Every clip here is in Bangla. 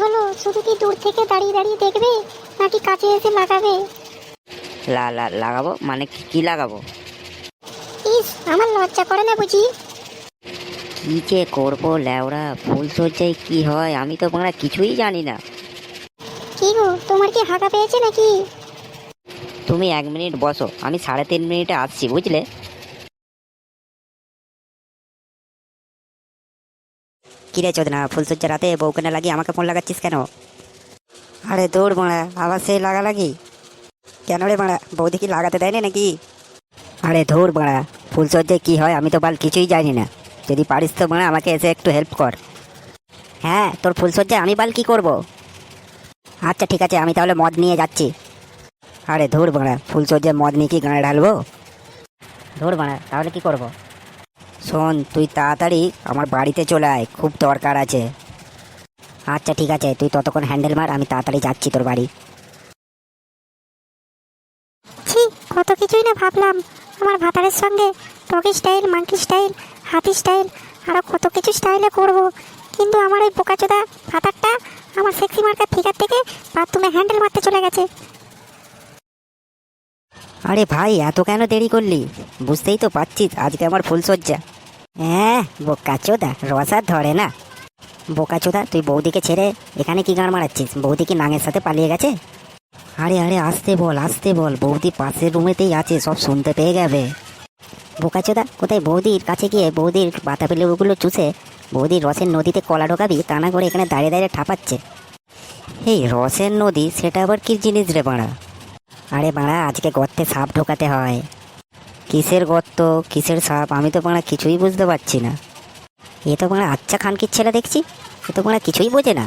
হলো? শুধু কি দূর থেকে দাঁড়িয়ে দাঁড়িয়ে দেখবে নাকি কাছে এসে লাগাবে? লা লা লাগাবো? মানে কি- কি লাগাবো? ইস আমার লজ্জা করে না বুঝি? কি যে করব ল্যাওড়া ফুল সজ্জায় কি হয়? আমি তো বাংলা কিছুই জানি না। কি গো তোমার কি হাঁকা পেয়েছে নাকি? তুমি এক মিনিট বসো আমি সাড়ে তিন মিনিটে আসছি বুঝলে? কিরে চোদনা ফুলসজ্জা রাতে বউকে না লাগিয়ে আমাকে ফোন লাগাচ্ছিস কেন? আরে দৌড় মারা, আবার সেই লাগালাগি? কেন রে মারা, বৌদি কি লাগাতে দেয়নি নাকি? আরে ধুর মারা ফুলসজ্জায় কি হয় আমি তো বাল কিছুই জানি না। যদি পারিস তো মারা আমাকে এসে একটু হেল্প কর। হ্যাঁ তোর ফুলসজ্জায় আমি বাল কি করব? আচ্ছা ঠিক আছে, আমি তাহলে মদ নিয়ে যাচ্ছি। আরে ধুর বাড়া ফুলসজ্জায় মদ নিয়ে কি গানে ঢালবো? ধুর বাড়া তাহলে কি করব? শোন তুই তাড়াতাড়ি আমার বাড়িতে চলে আয় খুব দরকার আছে। আচ্ছা ঠিক আছে তুই ততক্ষণ হ্যান্ডেল মার আমি তাড়াতাড়ি যাচ্ছি তোর বাড়ি। ছি কত কিছুই না ভাবলাম। আমার ভাতারের সঙ্গে টকি স্টাইল মাংকি স্টাইল হাতি স্টাইল আরও কত কিছু স্টাইলে করব। কিন্তু আমার ওই বোকাচোদা ভাতারটা আমার সেক্সি মার্কার ফিগার থেকে বাথরুমে হ্যান্ডেল মারতে চলে গেছে। আরে ভাই এত কেন দেরি করলি? বুঝতেই তো পারছিস আজকে আমার ফুলসজ্জা হ্যাঁ বোকাচোদা রসার ধরে না। বোকাচোদা, তুই বৌদিকে ছেড়ে এখানে কি গান মারাচ্ছিস? বৌদি কি নাঙের সাথে পালিয়ে গেছে? আরে আরে, আসতে বল আসতে বল, বৌদি পাশের রুমেতেই আছে, সব শুনতে পেয়ে যাবে। বোকাচোদা, কোথায় বৌদির কাছে গিয়ে বৌদির বাতাবি লেবুগুলো চুষে, বৌদির রসের নদীতে কলা ঢোকাবি, তা না করে এখানে দাঁড়িয়ে দাঁড়িয়ে ঠাপাচ্ছে? এই রসের নদী, সেটা আবার কি জিনিস রে বাড়া? আরে বাড়া, আজকে গর্তে সাপ ঢোকাতে হয়। কিসের গর্ত, কিসের সাপ, আমি তো পাড়া কিছুই বুঝতে পারছি না। এ তো বাড়া আচ্ছা খানকির ছেলে দেখছি এ তো বাড়া কিছুই বোঝে না।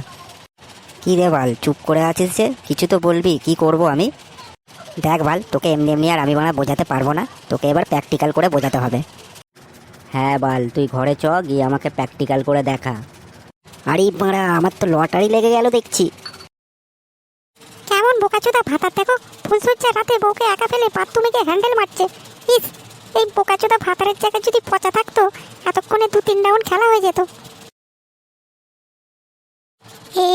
কী রে বাল, চুপ করে আছিস যে? কিছু তো বলবি, কি করব আমি? দেখ বাল, তোকে এমনি এমনি আর আমি বাড়া বোঝাতে পারব না, তোকে এবার প্র্যাকটিক্যাল করে বোঝাতে হবে। হ্যাঁ বাল, তুই ঘরে চ, গিয়ে আমাকে প্র্যাকটিক্যাল করে দেখা। আরে বাড়া আমার তো লটারি লেগে গেল দেখছি। কেমন বোকাচোদা ভাতার দেখো ফুলসজ্জা রাতে বউকে একা ফেলে বাথরুমে গিয়ে হ্যান্ডেল মারছে। ইস এই বোকাচোদা ভাতারের জায়গায় যদি পচা থাকতো এতক্ষণে দু তিন রাউন্ড খেলা হয়ে যেত।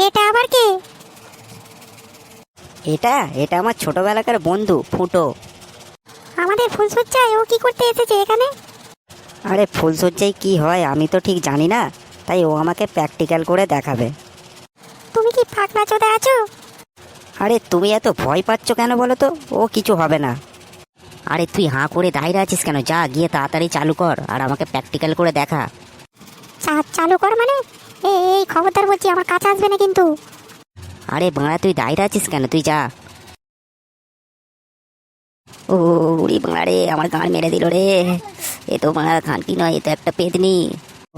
এটা আবার কে? এটা এটা আমার ছোটবেলাকার বন্ধু ফুটো। আমাদের ফুলসজ্জায় ও কি করতে এসেছে এখানে? আরে ফুলসজ্জায় কি হয় আমি তো ঠিক জানি না তাই ও আমাকে প্র্যাকটিক্যাল করে দেখাবে। তুমি কি ফাঁকড়া চোদা আছো? আরে তুমি এত ভয় পাচ্ছ কেন বলো তো? ও কিছু হবে না। আরে তুই হাঁ করে দাঁড়িয়ে আছিস কেন? যা গিয়ে তাড়াতাড়ি চালু কর আর আমাকে প্র্যাকটিক্যাল করে দেখা। চালু কর মানে? এই খবরদার বলছি আমার কাছে আসবে না কিন্তু। আরে বাংলা তুই দাঁড়িয়ে আছিস কেন? তুই যা। ও উড়ি বাংলা রে আমার গান মেরে দিল রে। এ তো বাংলা খানকি নয় এ তো একটা পেতনি।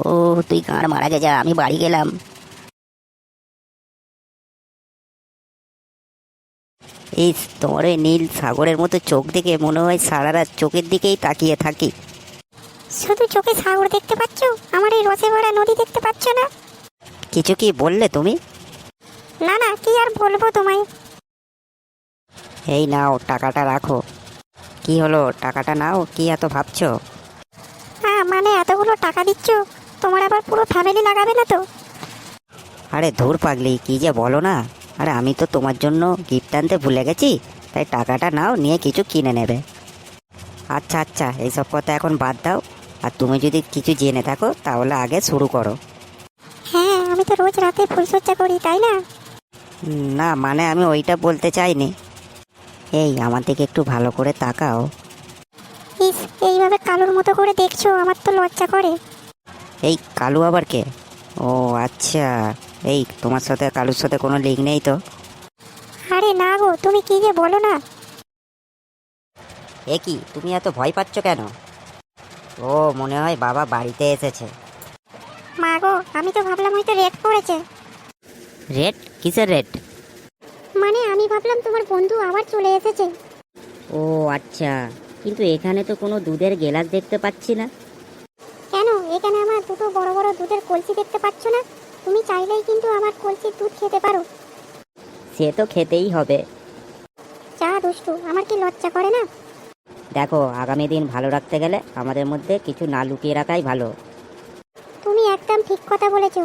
ও তুই গান মারা গে যা আমি বাড়ি গেলাম। এই তোমার ওই নীল সাগরের মতো চোখ দেখে মনে হয় সারা রাত চোখের দিকেই তাকিয়ে থাকি। শুধু চোখে সাগর দেখতে পাচ্ছ? আমার এই রসে ভরা নদী দেখতে পাচ্ছ না? কিছু কি বললে তুমি? না না কি আর বলব তোমায়? এই নাও টাকাটা রাখো। কি হলো? টাকাটা নাও কি এত ভাবছ? হ্যাঁ মানে এতগুলো টাকা দিচ্ছ? তোমার আবার পুরো ফ্যামিলি লাগাবে না তো? আরে ধুর পাগলি কি যে বলো না? আরে আমি তো তোমার জন্য গিফট আনতে ভুলে গেছি তাই টাকাটা নাও নিয়ে কিছু কিনে নেবে। আচ্ছা আচ্ছা এইসব কথা এখন বাদ দাও আর তুমি যদি কিছু জেনে থাকো তাহলে আগে শুরু করো। হ্যাঁ আমি তো রোজ রাতে ফুলসজ্জা করি তাই না? না মানে আমি ওইটা বলতে চাইনি। এই আমার দিকে একটু ভালো করে তাকাও। ইস এইভাবে কালোর মতো করে দেখছ আমার তো লজ্জা করে। এই কালু আবার কে? ও আচ্ছা। এই তোমার সাথে কালুর সাথে কোনো লিঙ্ক নেই তো। আরে না গো তুমি কি যে বলো না? এ কি তুমি এত ভয় পাচ্ছ কেন? ও মনে হয় বাবা বাড়িতে এসেছে। মা গো আমি তো ভাবলাম হয়তো রেড পড়েছে। রেট কিসের রেট মানে আমি ভাবলাম তোমার বন্ধু আবার চলে এসেছে। ও আচ্ছা। কিন্তু এখানে তো কোনো দুধের গেলাস দেখতে পাচ্ছি না কেন এখানে আমার দুটো বড় বড় দুধের কলসি দেখতে পাচ্ছ না তুমি চাইলেই কিন্তু আমার কলসির দুধ খেতে পারো। সে তো খেতেই হবে। চা দুষ্টু আমার কি লজ্জা করে না? দেখো আগামী দিন ভালো রাখতে গেলে আমাদের মধ্যে কিছু না লুকিয়ে রাখাই ভালো। তুমি একদম ঠিক কথা বলেছ।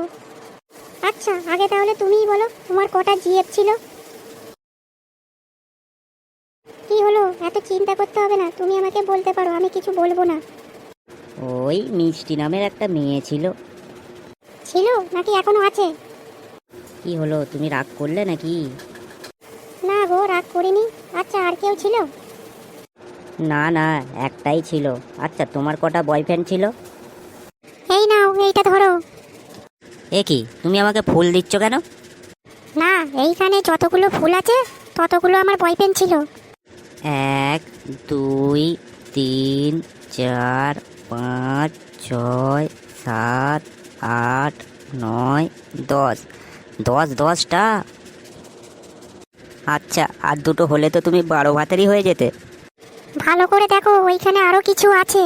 আচ্ছা আগে তাহলে তুমিই বলো তোমার কটা জিএফ ছিল? কি হলো? এত চিন্তা করতে হবে না তুমি আমাকে বলতে পারো আমি কিছু বলব না। ওই মিষ্টি নামের একটা মেয়ে ছিল। ছিল নাকি এখনও আছে? কি হলো তুমি রাগ করলে নাকি? না গো রাগ করিনি। আচ্ছা আর কেউ ছিল? না না একটাই ছিল। আচ্ছা তোমার কটা বয়ফ্রেন্ড ছিল? এই নাও এইটা ধরো। এ কি তুমি আমাকে ফুল দিচ্ছ কেন? না এইখানে যতগুলো ফুল আছে ততগুলো আমার বয়ফ্রেন্ড ছিল। এক দুই তিন চার পাঁচ ছয় সাত আট, নয়, দশ। দশ, দশটা? আচ্ছা আর দুটো হলে তো তুমি বারো ভাতেরই হয়ে যেতে। ভালো করে দেখো, ওইখানে আরও কিছু আছে।